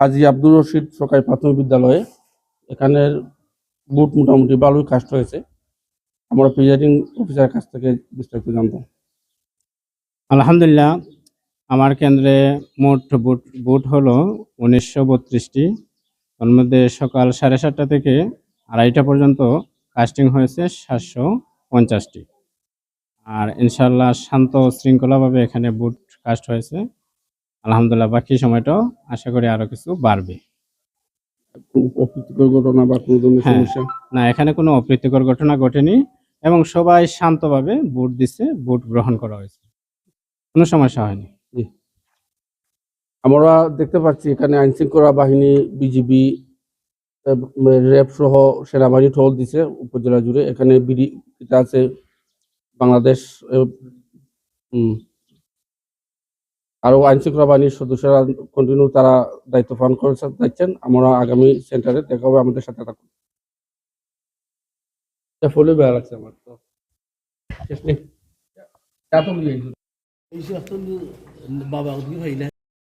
হাজি আব্দুর রশিদ সরকারি প্রাথমিক বিদ্যালয়ে এখানের বুট মোটামুটি ভালোই কাস্ট হয়েছে। আমরা প্রিজাইডিং অফিসারের কাছ থেকে বিস্তারিত জানতাম আলহামদুলিল্লাহ, আমার কেন্দ্রে মোট বুট বুট হলো উনিশশো বত্রিশটি। তার মধ্যে সকাল সাড়ে সাতটা থেকে আড়াইটা পর্যন্ত কাস্টিং হয়েছে সাতশো পঞ্চাশটি। আর ইনশাল্লাহ শান্ত শৃঙ্খলাভাবে এখানে বুট কাস্ট হয়েছে। আলহামদুলিল্লাহ বাকি সময়টাও আশা করি আরও কিছু বাড়বে। অপ্রীতিকর ঘটনা বা কোনো ধরনের হ্যাঁ। সমস্যা? না এখানে কোনো অপ্রীতিকর ঘটনা ঘটেনি এবং সবাই শান্তভাবে বুট দিচ্ছে ভোট গ্রহণ করা হয়েছে। কোনো সমস্যা হয়নি। আমরা দেখতে পাচ্ছি এখানে আইন শৃঙ্খলা বাহিনী বিজিবি র্যাব সহ সেনাবাহিনী টহল দিছে উপজেলা জুড়ে। এখানে বিডি এটা আছে বাংলাদেশ আহ, উম, আরও আইন শৃঙ্খলা বাহিনীর সদস্যরা কন্টিনিউ তারা দায়িত্ব পালন করে যাচ্ছেন আমরা আগামী সেন্টারে দেখা হবে আমাদের সাথে থাকুন। লাগছে আমার বাবা